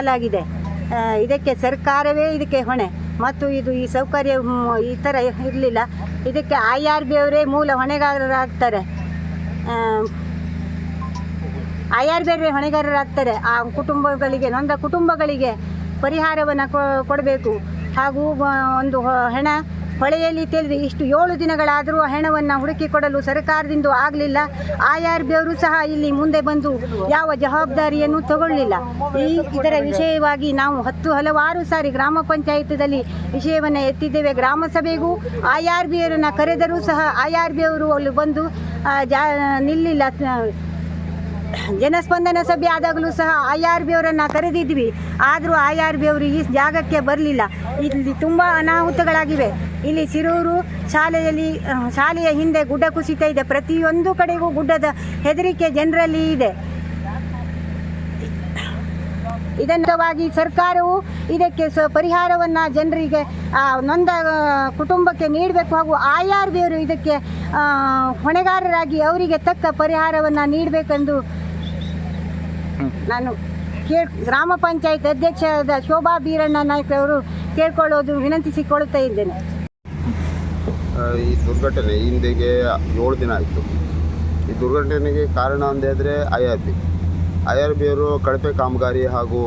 ಆಗಿದೆ. ಇದಕ್ಕೆ ಸರ್ಕಾರವೇ ಇದಕ್ಕೆ ಹೊಣೆ. ಮತ್ತು ಇದು ಈ ಸೌಕರ್ಯ ಈ ಥರ ಇರಲಿಲ್ಲ. ಇದಕ್ಕೆ ಐ ಆರ್ ಬಿ ಅವರೇ ಮೂಲ ಹೊಣೆಗಾರರಾಗ್ತಾರೆ. ಐ ಆರ್ ಬಿ ಅವರೇ ಹೊಣೆಗಾರರಾಗ್ತಾರೆ. ಆ ಕುಟುಂಬಗಳಿಗೆ, ನೊಂದ ಕುಟುಂಬಗಳಿಗೆ ಪರಿಹಾರವನ್ನು ಕೊಡಬೇಕು. ಹಾಗೂ ಒಂದು ಹೆಣ ಹಣ ಹೊಳೆಯಲ್ಲಿ ತಿಳಿದು ಇಷ್ಟು ಏಳು ದಿನಗಳಾದರೂ ಹೆಣವನ್ನು ಹುಡುಕಿಕೊಡಲು ಹುಡುಕಿ ಕೊಡಲು ಸರ್ಕಾರದಿಂದ ಆಗಲಿಲ್ಲ. ಆರ್ ಬಿ ಅವರು ಸಹ ಇಲ್ಲಿ ಮುಂದೆ ಬಂದು ಯಾವ ಜವಾಬ್ದಾರಿಯನ್ನು ತಗೊಳ್ಳಿಲ್ಲ. ಈ ಇದರ ವಿಷಯವಾಗಿ ನಾವು ಹತ್ತು ಹಲವಾರು ಸಾರಿ ಗ್ರಾಮ ಪಂಚಾಯತದಲ್ಲಿ ವಿಷಯವನ್ನು ಎತ್ತಿದ್ದೇವೆ. ಗ್ರಾಮ ಸಭೆಗೂ ಆರ್ ಬಿ ಅವರನ್ನು ಕರೆದರೂ ಸಹ ಆರ್ ಬಿ ಅವರು ಅಲ್ಲಿ ಬಂದು ಜಾ, ನಿಲ್ಲಿಲ್ಲ. ಜನಸ್ಪಂದನ ಸಭೆ ಆದಾಗಲೂ ಸಹ ಐ ಆರ್ ಬಿ ಅವರನ್ನು ಕರೆದಿದ್ವಿ. ಆದರೂ ಐ ಆರ್ ಬಿ ಅವರು ಈ ಜಾಗಕ್ಕೆ ಬರಲಿಲ್ಲ. ಇಲ್ಲಿ ತುಂಬ ಅನಾಹುತಗಳಾಗಿವೆ. ಇಲ್ಲಿ ಸಿರೂರು ಶಾಲೆಯಲ್ಲಿ ಶಾಲೆಯ ಹಿಂದೆ ಗುಡ್ಡ ಕುಸಿತ ಇದೆ. ಪ್ರತಿಯೊಂದು ಕಡೆಗೂ ಗುಡ್ಡದ ಹೆದರಿಕೆ ಜನರಲ್ಲಿ ಇದೆ. ಇದನ್ನವಾಗಿ ಸರ್ಕಾರವು ಇದಕ್ಕೆ ಸ ಪರಿಹಾರವನ್ನು ಜನರಿಗೆ ನೊಂದ ಕುಟುಂಬಕ್ಕೆ ನೀಡಬೇಕು ಹಾಗೂ ಆರ್ ಬಿ ಇದಕ್ಕೆ ಹೊಣೆಗಾರರಾಗಿ ಅವರಿಗೆ ತಕ್ಕ ಪರಿಹಾರವನ್ನು ನೀಡಬೇಕೆಂದು ನಾನು ಕೇಳ್, ಗ್ರಾಮ ಪಂಚಾಯತ್ ಅಧ್ಯಕ್ಷರಾದ ಶೋಭಾ ಬೀರಣ್ಣ ನಾಯ್ಕ ಅವರು ಕೇಳ್ಕೊಳ್ಳೋದು ವಿನಂತಿಸಿಕೊಳ್ಳುತ್ತಾ ಇದ್ದೇನೆ. ಈ ದುರ್ಘಟನೆ ಹಿಂದೆಗೆ ಏಳು ದಿನ ಆಯಿತು. ಈ ದುರ್ಘಟನೆಗೆ ಕಾರಣ ಅಂದೇದ್ರೆ I R B. I R B ಅವರು ಕಳಪೆ ಕಾಮಗಾರಿ ಹಾಗೂ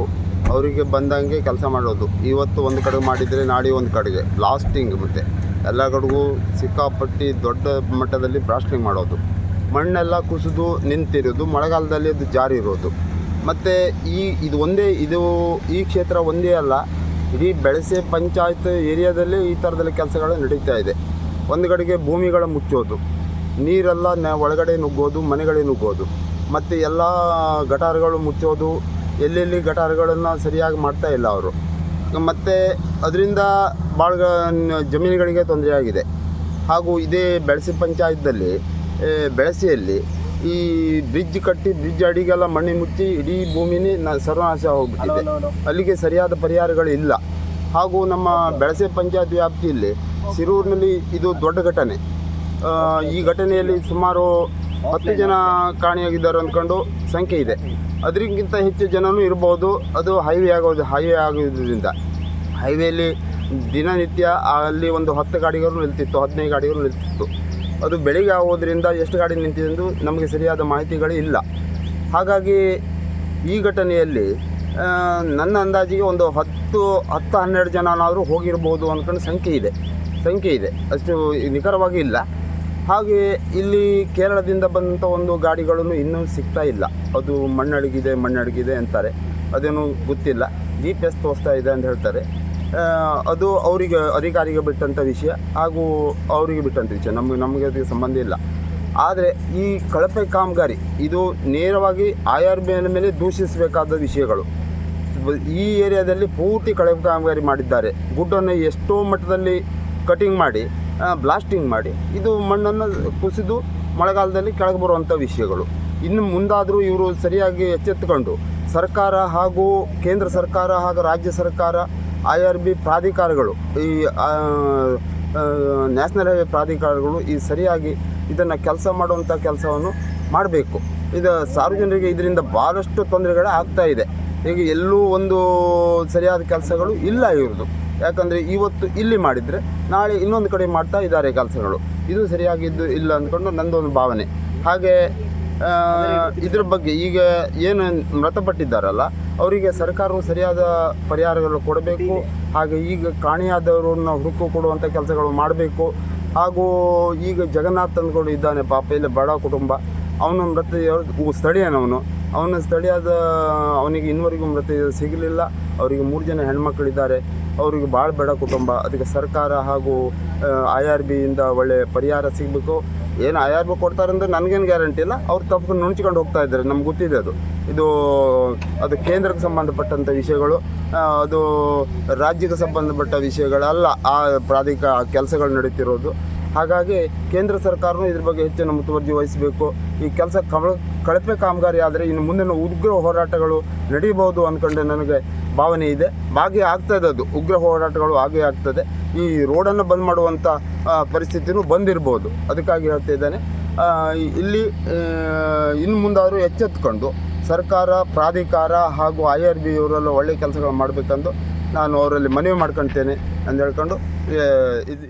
ಅವರಿಗೆ ಬಂದಂಗೆ ಕೆಲಸ ಮಾಡೋದು. ಇವತ್ತು ಒಂದು ಕಡೆಗೆ ಮಾಡಿದರೆ ನಾಳೆ ಒಂದು ಕಡೆಗೆ. ಬ್ಲಾಸ್ಟಿಂಗ್ ಮತ್ತು. ಎಲ್ಲ ಕಡೆಗೂ ಸಿಕ್ಕಾಪಟ್ಟಿ ದೊಡ್ಡ ಮಟ್ಟದಲ್ಲಿ ಬ್ಲಾಸ್ಟಿಂಗ್ ಮಾಡೋದು. ಮಣ್ಣೆಲ್ಲ ಕುಸಿದು ನಿಂತಿರೋದು. ಮಳೆಗಾಲದಲ್ಲಿ ಅದು ಜಾರಿ ಇರೋದು. ಮತ್ತು ಈ ಇದು ಒಂದೇ, ಇದು ಈ ಕ್ಷೇತ್ರ ಒಂದೇ ಅಲ್ಲ. ಇಡೀ ಬೆಳಸೆ ಪಂಚಾಯತ್ ಏರಿಯಾದಲ್ಲಿ ಈ ಥರದಲ್ಲಿ ಕೆಲಸಗಳು ನಡೀತಾ ಇದೆ. ಒಂದು ಕಡೆಗೆ ಭೂಮಿಗಳ ಮುಚ್ಚೋದು, ನೀರೆಲ್ಲ ನ ಒಳಗಡೆ ನುಗ್ಗೋದು ಮನೆಗಳೇ ನುಗ್ಗೋದು. ಮತ್ತು ಎಲ್ಲ ಗಟಾರಗಳು ಮುಚ್ಚೋದು, ಎಲ್ಲೆಲ್ಲಿ ಗಟಾರಗಳನ್ನು ಸರಿಯಾಗಿ ಮಾಡ್ತಾ ಇಲ್ಲ ಅವರು. ಮತ್ತು ಅದರಿಂದ ಭಾಳ ಜಮೀನುಗಳಿಗೆ ತೊಂದರೆ ಆಗಿದೆ. ಹಾಗೂ ಇದೇ ಬೆಳಸಿ ಪಂಚಾಯತ್ದಲ್ಲಿ ಬೆಳಸಿಯಲ್ಲಿ ಈ ಬ್ರಿಡ್ಜ್ ಕಟ್ಟಿ ಬ್ರಿಡ್ಜ್ ಅಡಿಗೆಲ್ಲ ಮಣ್ಣಿ ಮುಚ್ಚಿ ಇಡೀ ಭೂಮಿನೇ ನ ಸರ್ವನಾಶ ಹೋಗ್ಬಿಟ್ಟಿದೆ ಅಲ್ಲಿಗೆ ಸರಿಯಾದ ಪರಿಹಾರಗಳು ಇಲ್ಲ ಹಾಗೂ ನಮ್ಮ ಬೆಳಸೆ ಪಂಚಾಯತ್ ವ್ಯಾಪ್ತಿಯಲ್ಲಿ ಸಿರೂರಿನಲ್ಲಿ ಇದು ದೊಡ್ಡ ಘಟನೆ. ಈ ಘಟನೆಯಲ್ಲಿ ಸುಮಾರು ಹತ್ತು ಜನ ಕಾಣೆಯಾಗಿದ್ದಾರೆ ಅಂದ್ಕೊಂಡು ಸಂಖ್ಯೆ ಇದೆ. ಅದರಿಗಿಂತ ಹೆಚ್ಚು ಜನನೂ ಇರ್ಬೋದು. ಅದು ಹೈವೇ ಆಗೋದು ಹೈವೇ ಆಗೋದ್ರಿಂದ. ಹೈವೇಲಿ ದಿನನಿತ್ಯ ಅಲ್ಲಿ ಒಂದು ಹತ್ತು ಗಾಡಿಗಳು ನಿಲ್ತಿತ್ತು, ಹದಿನೈದು ಗಾಡಿಗಳು ನಿಲ್ತಿತ್ತು. ಅದು ಬೆಳಿಗ್ಗೆ ಆಗೋದ್ರಿಂದ ಎಷ್ಟು ಗಾಡಿ ನಿಂತಿದೆ ನಮಗೆ ಸರಿಯಾದ ಮಾಹಿತಿಗಳೇ ಇಲ್ಲ. ಹಾಗಾಗಿ ಈ ಘಟನೆಯಲ್ಲಿ ನನ್ನ ಅಂದಾಜಿಗೆ ಒಂದು ಹತ್ತು ಹತ್ತು ಹನ್ನೆರಡು ಜನನಾದರೂ ಹೋಗಿರ್ಬೋದು ಅಂದ್ಕೊಂಡು ಸಂಖ್ಯೆ ಇದೆ. ಸಂಖ್ಯೆ ಇದೆ. ಅಷ್ಟು ನಿಖರವಾಗಿ ಇಲ್ಲ. ಹಾಗೆ ಇಲ್ಲಿ ಕೇರಳದಿಂದ ಬಂದಂಥ ಒಂದು ಗಾಡಿಗಳನ್ನು ಇನ್ನೂ ಸಿಗ್ತಾ ಇಲ್ಲ. ಅದು ಮಣ್ಣಡಗಿದೆ ಮಣ್ಣಡಗಿದೆ ಅಂತಾರೆ. ಅದೇನು ಗೊತ್ತಿಲ್ಲ. ಜಿ ಪಿ ಎಸ್ ತೋರಿಸ್ತಾ ಇದೆ ಅಂತ ಹೇಳ್ತಾರೆ. ಅದು ಅವರಿಗೆ, ಅಧಿಕಾರಿಗೆ ಬಿಟ್ಟಂಥ ವಿಷಯ. ಹಾಗೂ ಅವರಿಗೆ ಬಿಟ್ಟಂಥ ವಿಷಯ. ನಮಗೆ ನಮಗೆ ಅದಕ್ಕೆ ಸಂಬಂಧ ಇಲ್ಲ. ಆದರೆ ಈ ಕಳಪೆ ಕಾಮಗಾರಿ, ಇದು ನೇರವಾಗಿ ಆಯಾರ್ ಮೇಲೆ ಮೇಲೆ ದೂಷಿಸಬೇಕಾದ ವಿಷಯಗಳು. ಈ ಏರಿಯಾದಲ್ಲಿ ಪೂರ್ತಿ ಕಳಪೆ ಕಾಮಗಾರಿ ಮಾಡಿದ್ದಾರೆ. ಗುಡ್ಡನ್ನು ಎಷ್ಟೋ ಮಟ್ಟದಲ್ಲಿ ಕಟಿಂಗ್ ಮಾಡಿ ಬ್ಲಾಸ್ಟಿಂಗ್ ಮಾಡಿ, ಇದು ಮಣ್ಣನ್ನು ಕುಸಿದು ಮಳೆಗಾಲದಲ್ಲಿ ಕೆಳಗೆ ಬರುವಂಥ ವಿಷಯಗಳು. ಇನ್ನು ಮುಂದಾದರೂ ಇವರು ಸರಿಯಾಗಿ ಎಚ್ಚೆತ್ತುಕೊಂಡು ಸರ್ಕಾರ ಹಾಗೂ ಕೇಂದ್ರ ಸರ್ಕಾರ ಹಾಗೂ ರಾಜ್ಯ ಸರ್ಕಾರ ಐ ಆರ್ ಬಿ ಪ್ರಾಧಿಕಾರಗಳು, ಈ ನ್ಯಾಷನಲ್ ಹೈವೇ ಪ್ರಾಧಿಕಾರಗಳು ಈ ಸರಿಯಾಗಿ ಇದನ್ನು ಕೆಲಸ ಮಾಡುವಂಥ ಕೆಲಸವನ್ನು ಮಾಡಬೇಕು. ಇದು ಸಾರ್ವಜನಿಕರಿಗೆ ಇದರಿಂದ ಭಾಳಷ್ಟು ತೊಂದರೆಗಳು ಆಗ್ತಾ ಇದೆ. ಈಗ ಎಲ್ಲೂ ಒಂದು ಸರಿಯಾದ ಕೆಲಸಗಳು ಇಲ್ಲ ಇವ್ರದ್ದು. ಯಾಕಂದರೆ ಇವತ್ತು ಇಲ್ಲಿ ಮಾಡಿದರೆ ನಾಳೆ ಇನ್ನೊಂದು ಕಡೆ ಮಾಡ್ತಾ ಇದ್ದಾರೆ ಕೆಲಸಗಳು ಇದು ಸರಿಯಾಗಿದ್ದು ಇಲ್ಲ ಅಂದ್ಕೊಂಡು ನಂದೊಂದು ಭಾವನೆ. ಹಾಗೆ ಇದ್ರ ಬಗ್ಗೆ ಈಗ ಏನು ಮೃತಪಟ್ಟಿದ್ದಾರಲ್ಲ, ಅವರಿಗೆ ಸರ್ಕಾರವು ಸರಿಯಾದ ಪರಿಹಾರಗಳು ಕೊಡಬೇಕು, ಹಾಗೆ ಈಗ ಕಾಣೆಯಾದವರನ್ನ ಹುಡುಕು ಕೊಡುವಂಥ ಕೆಲಸಗಳು ಮಾಡಬೇಕು. ಹಾಗೂ ಈಗ ಜಗನ್ನಾಥ್ ಅಂದ್ಕೊಂಡು ಇದ್ದಾನೆ ಪಾಪ, ಇಲ್ಲಿ ಬಡ ಕುಟುಂಬ. ಅವನು ಮೃತ ಸ್ಥಳೀಯನವನು. ಅವನ ಸ್ಥಳೀಯದ, ಅವನಿಗೆ ಇನ್ನುವರೆಗೂ ಮೃತ ಸಿಗಲಿಲ್ಲ. ಅವರಿಗೆ ಮೂರು ಜನ ಹೆಣ್ಮಕ್ಳಿದ್ದಾರೆ. ಅವರಿಗೆ ಭಾಳ ಬೇಡ ಕುಟುಂಬ. ಅದಕ್ಕೆ ಸರ್ಕಾರ ಹಾಗೂ ಐ ಆರ್ ಬಿಯಿಂದ ಒಳ್ಳೆ ಪರಿಹಾರ ಸಿಗಬೇಕು. ಏನು ಐ ಆರ್ ಬಿ ಕೊಡ್ತಾರೆ ಅಂದರೆ ನನಗೇನು ಗ್ಯಾರಂಟಿ ಇಲ್ಲ. ಅವ್ರು ತಪ್ಪು ನುಣ್ಚಿಕೊಂಡು ಹೋಗ್ತಾ ಇದ್ದಾರೆ. ನಮ್ಗೆ ಗೊತ್ತಿದೆ ಅದು. ಇದು, ಅದು ಕೇಂದ್ರಕ್ಕೆ ಸಂಬಂಧಪಟ್ಟಂಥ ವಿಷಯಗಳು ಅದು ರಾಜ್ಯಕ್ಕೆ ಸಂಬಂಧಪಟ್ಟ ವಿಷಯಗಳಲ್ಲ. ಆ ಪ್ರಾಧಿಕ ಕೆಲಸಗಳು ನಡೀತಿರೋದು. ಹಾಗಾಗಿ ಕೇಂದ್ರ ಸರ್ಕಾರವೂ ಇದ್ರ ಬಗ್ಗೆ ಹೆಚ್ಚಿನ ಮುತುವರ್ಜಿ ವಹಿಸಬೇಕು. ಈ ಕೆಲಸ ಕಳ ಕಳಪೆ ಕಾಮಗಾರಿ ಆದರೆ ಇನ್ನು ಮುಂದಿನ ಉಗ್ರ ಹೋರಾಟಗಳು ನಡೆಯಬಹುದು ಅಂದ್ಕೊಂಡು ನನಗೆ ಭಾವನೆ ಇದೆ. ಭಾಗಿ ಆಗ್ತದೆ ಅದು. ಉಗ್ರ ಹೋರಾಟಗಳು ಹಾಗೆ ಆಗ್ತದೆ. ಈ ರೋಡನ್ನು ಬಂದ್ ಮಾಡುವಂಥ ಪರಿಸ್ಥಿತಿನೂ ಬಂದಿರ್ಬೋದು. ಅದಕ್ಕಾಗಿ ಹೇಳ್ತಾ ಇದ್ದೇನೆ. ಇಲ್ಲಿ ಇನ್ನು ಮುಂದಾದರೂ ಎಚ್ಚೆತ್ಕೊಂಡು ಸರ್ಕಾರ, ಪ್ರಾಧಿಕಾರ ಹಾಗೂ ಐ ಆರ್ ಬಿ ಇವರೆಲ್ಲ ಒಳ್ಳೆಯ ಕೆಲಸಗಳು ಮಾಡಬೇಕಂದು ನಾನು ಅವರಲ್ಲಿ ಮನವಿ ಮಾಡ್ಕೊಳ್ತೇನೆ ಅಂತ ಹೇಳ್ಕೊಂಡು ಇದು